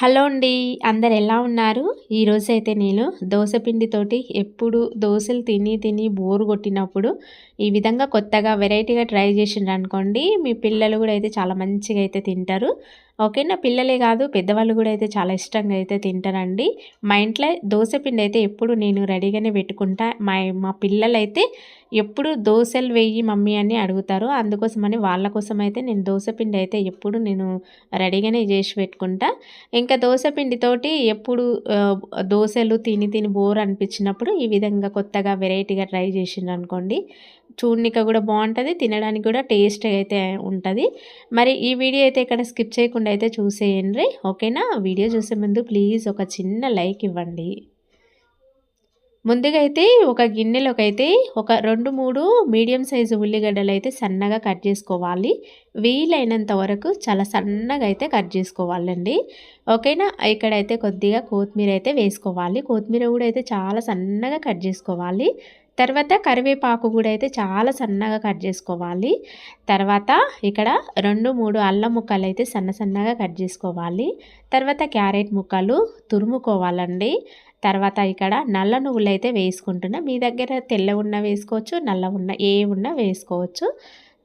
Hello అండి అందరు ఎలా ఉన్నారు? ఈరోజు అయితే నేను దోశ పిండితోటి ఎప్పుడు దోశలు తిని తిని బోరు కొట్టినప్పుడు ఈ విధంగా కొత్తగా వెరైటీగా ట్రై చేసిండ్రు అనుకోండి మీ పిల్లలు కూడా అయితే చాలా మంచిగా అయితే తింటారు. ఓకేనా? పిల్లలే కాదు పెద్దవాళ్ళు కూడా అయితే చాలా ఇష్టంగా అయితే తింటారండి. మా ఇంట్లో దోశ పిండి అయితే ఎప్పుడు నేను రెడీగానే పెట్టుకుంటా. మా మా పిల్లలైతే ఎప్పుడు దోశలు వేయి మమ్మీ అని అడుగుతారు. అందుకోసమని వాళ్ళ కోసం అయితే నేను దోశ పిండి అయితే ఎప్పుడు నేను రెడీగానే చేసి పెట్టుకుంటా. ఇంకా దోశ పిండితోటి ఎప్పుడు దోశలు తిని తిని బోర్ అనిపించినప్పుడు ఈ విధంగా కొత్తగా వెరైటీగా ట్రై చేసిండ్రు అనుకోండి చూడనిక కూడా బాగుంటుంది తినడానికి కూడా టేస్ట్ అయితే ఉంటుంది. మరి ఈ వీడియో అయితే ఇక్కడ స్కిప్ చేయకుండా అయితే చూసేయండి ఓకేనా? వీడియో చూసే ముందు ప్లీజ్ ఒక చిన్న లైక్ ఇవ్వండి. ముందుగా అయితే ఒక గిన్నెలోకి అయితే ఒక రెండు మూడు మీడియం సైజు ఉల్లిగడ్డలు అయితే సన్నగా కట్ చేసుకోవాలి. వీలైనంత వరకు చాలా సన్నగా అయితే కట్ చేసుకోవాలండి. ఓకేనా? ఇక్కడైతే కొద్దిగా కొత్తిమీర అయితే వేసుకోవాలి. కొత్తిమీర కూడా అయితే చాలా సన్నగా కట్ చేసుకోవాలి. తర్వాత కరివేపాకు కూడా అయితే చాలా సన్నగా కట్ చేసుకోవాలి. తర్వాత ఇక్కడ రెండు మూడు అల్లం ముక్కలు అయితే సన్న సన్నగా కట్ చేసుకోవాలి. తర్వాత క్యారెట్ ముక్కలు తురుముకోవాలండి. తర్వాత ఇక్కడ నల్ల నువ్వులు అయితే వేసుకుంటున్నా. మీ దగ్గర తెల్ల ఉన్న వేసుకోవచ్చు నల్ల ఉన్న ఏ ఉన్న వేసుకోవచ్చు.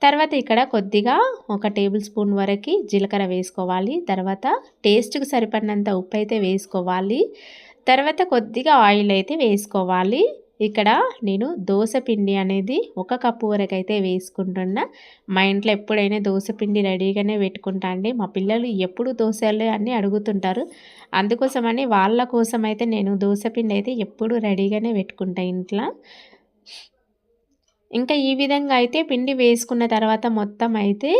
తర్వాత ఇక్కడ కొద్దిగా ఒక టేబుల్ స్పూన్ వరకు జీలకర్ర వేసుకోవాలి. తర్వాత టేస్ట్కి సరిపడినంత ఉప్పు అయితే వేసుకోవాలి. తర్వాత కొద్దిగా ఆయిల్ అయితే వేసుకోవాలి. ఇక్కడ నేను దోశ పిండి అనేది ఒక కప్పు వరకు అయితే వేసుకుంటున్నా. మా ఇంట్లో ఎప్పుడైనా దోశ పిండి రెడీగానే పెట్టుకుంటా అండి. మా పిల్లలు ఎప్పుడు దోశలు అని అడుగుతుంటారు. అందుకోసమని వాళ్ళ కోసం అయితే నేను దోశ పిండి అయితే ఎప్పుడు రెడీగానే పెట్టుకుంటా ఇంట్లో. ఇంకా ఈ విధంగా అయితే పిండి వేసుకున్న తర్వాత మొత్తం అయితే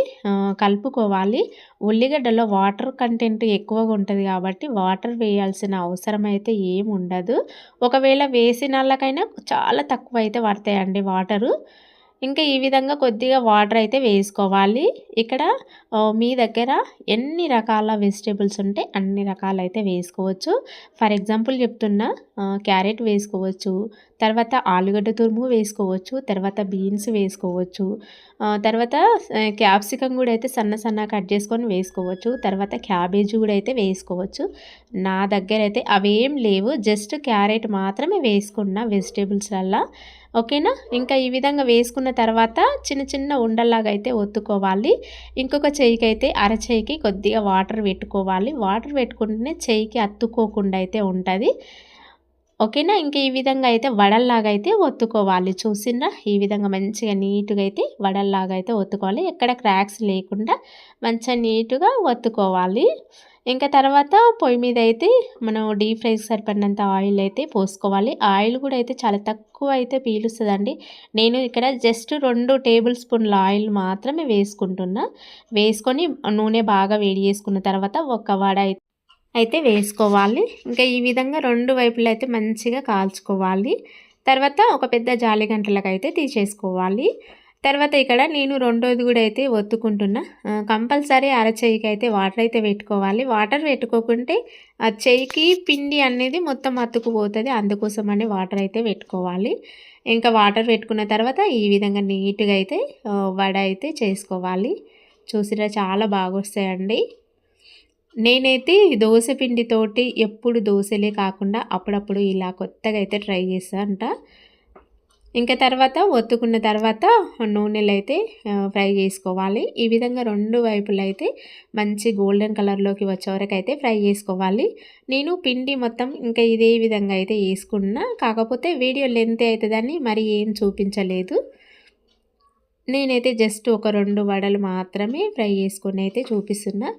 కలుపుకోవాలి. ఉల్లిగడ్డలో వాటర్ కంటెంట్ ఎక్కువగా ఉంటుంది కాబట్టి వాటర్ వేయాల్సిన అవసరం అయితే ఏమి ఉండదు ఒకవేళ వేసిన వాళ్ళకైనా చాలా తక్కువ అయితే పడతాయండి వాటరు. ఇంకా ఈ విధంగా కొద్దిగా వాటర్ అయితే వేసుకోవాలి. ఇక్కడ మీ దగ్గర ఎన్ని రకాల వెజిటేబుల్స్ ఉంటే అన్ని రకాలు అయితే వేసుకోవచ్చు. ఫర్ ఎగ్జాంపుల్ చెప్తున్నా క్యారెట్ వేసుకోవచ్చు తర్వాత ఆలుగడ్డ తురుము వేసుకోవచ్చు తర్వాత బీన్స్ వేసుకోవచ్చు తర్వాత క్యాప్సికం కూడా అయితే సన్న సన్న కట్ చేసుకొని వేసుకోవచ్చు తర్వాత క్యాబేజీ కూడా అయితే వేసుకోవచ్చు. నా దగ్గర అయితే అవేం లేవు జస్ట్ క్యారెట్ మాత్రమే వేసుకున్న వెజిటేబుల్స్లల్లా. ఓకేనా? ఇంకా ఈ విధంగా వేసుకున్న తర్వాత చిన్న చిన్న ఉండల్లాగా అయితే ఒత్తుకోవాలి. ఇంకొక చెయ్యికి అయితే అరచేయికి కొద్దిగా వాటర్ పెట్టుకోవాలి. వాటర్ పెట్టుకుంటేనే చెయ్యికి అత్తుకోకుండా అయితే ఉంటుంది. ఓకేనా? ఇంకా ఈ విధంగా అయితే వడల్లాగా అయితే ఒత్తుకోవాలి. చూసినా? ఈ విధంగా మంచిగా నీట్గా అయితే వడల్లాగా అయితే ఒత్తుకోవాలి. ఎక్కడ క్రాక్స్ లేకుండా మంచిగా నీట్గా ఒత్తుకోవాలి. ఇంకా తర్వాత పొయ్యి మీద అయితే మనం డీప్ ఫ్రైకి సరిపడినంత ఆయిల్ అయితే పోసుకోవాలి. ఆయిల్ కూడా అయితే చాలా తక్కువ అయితే పీలుస్తుందండి. నేను ఇక్కడ జస్ట్ రెండు టేబుల్ స్పూన్ల ఆయిల్ మాత్రమే వేసుకుంటున్నా. వేసుకొని నూనె బాగా వేడి చేసుకున్న తర్వాత ఒక వడ అయితే వేసుకోవాలి. ఇంకా ఈ విధంగా రెండు వైపులు అయితే మంచిగా కాల్చుకోవాలి. తర్వాత ఒక పెద్ద జాలి గంటలకు అయితే తీసేసుకోవాలి. తర్వాత ఇక్కడ నేను రెండోది కూడా అయితే ఒత్తుకుంటున్నా. కంపల్సరీ అరచేయికి అయితే వాటర్ అయితే పెట్టుకోవాలి వాటర్ పెట్టుకోకుంటే ఆ చెయ్యికి పిండి అనేది మొత్తం అతుకుపోతుంది అందుకోసమని వాటర్ అయితే పెట్టుకోవాలి ఇంకా వాటర్ పెట్టుకున్న తర్వాత ఈ విధంగా నీట్గా అయితే వడ అయితే చేసుకోవాలి. చూసిరా చాలా బాగా వస్తాయండి నేనైతే దోశ పిండితోటి ఎప్పుడు దోశలే కాకుండా అప్పుడప్పుడు ఇలా కొత్తగా అయితే ట్రై చేస్తా అంట. ఇంకా తర్వాత ఒత్తుకున్న తర్వాత నూనెలు అయితే ఫ్రై చేసుకోవాలి. ఈ విధంగా రెండు వైపులు అయితే మంచి గోల్డెన్ కలర్లోకి వచ్చే వరకు అయితే ఫ్రై చేసుకోవాలి. నేను పిండి మొత్తం ఇంకా ఇదే విధంగా అయితే వేసుకున్నా. కాకపోతే వీడియో లెంత్ అవుతుందని మరి ఏం చూపించలేదు. నేనైతే జస్ట్ ఒక రెండు వడలు మాత్రమే ఫ్రై చేసుకుని అయితే చూపిస్తున్నా.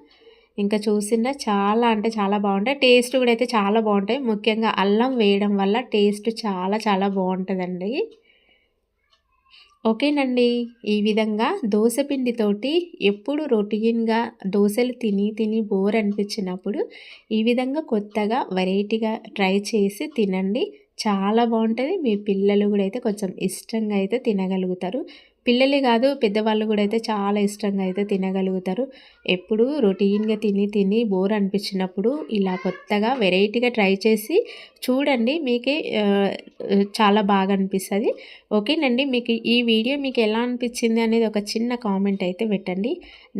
ఇంకా చూసిన చాలా అంటే చాలా బాగుంటాయి. టేస్ట్ కూడా అయితే చాలా బాగుంటాయి. ముఖ్యంగా అల్లం వేయడం వల్ల టేస్ట్ చాలా చాలా బాగుంటుందండి. ఓకేనండి. ఈ విధంగా దోశ పిండితోటి ఎప్పుడు రొటీన్గా దోశలు తిని తిని బోర్ అనిపించినప్పుడు ఈ విధంగా కొత్తగా వెరైటీగా ట్రై చేసి తినండి. చాలా బాగుంటుంది. మీ పిల్లలు కూడా అయితే కొంచెం ఇష్టంగా అయితే తినగలుగుతారు. పిల్లలే కాదు పెద్దవాళ్ళు కూడా అయితే చాలా ఇష్టంగా అయితే తినగలుగుతారు. ఎప్పుడు రొటీన్గా తిని తిని బోర్ అనిపించినప్పుడు ఇలా కొత్తగా వెరైటీగా ట్రై చేసి చూడండి మీకే చాలా బాగా అనిపిస్తుంది. ఓకేనండి మీకు ఈ వీడియో మీకు ఎలా అనిపించింది అనేది ఒక చిన్న కామెంట్ అయితే పెట్టండి.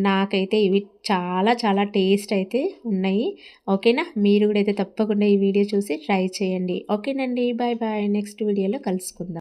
నాకైతే ఇవి చాలా చాలా టేస్ట్ అయితే ఉన్నాయి. ఓకేనా? మీరు కూడా అయితే తప్పకుండా ఈ వీడియో చూసి ట్రై చేయండి. ఓకేనండి బాయ్ బాయ్. నెక్స్ట్ వీడియోలో కలుసుకుందాం.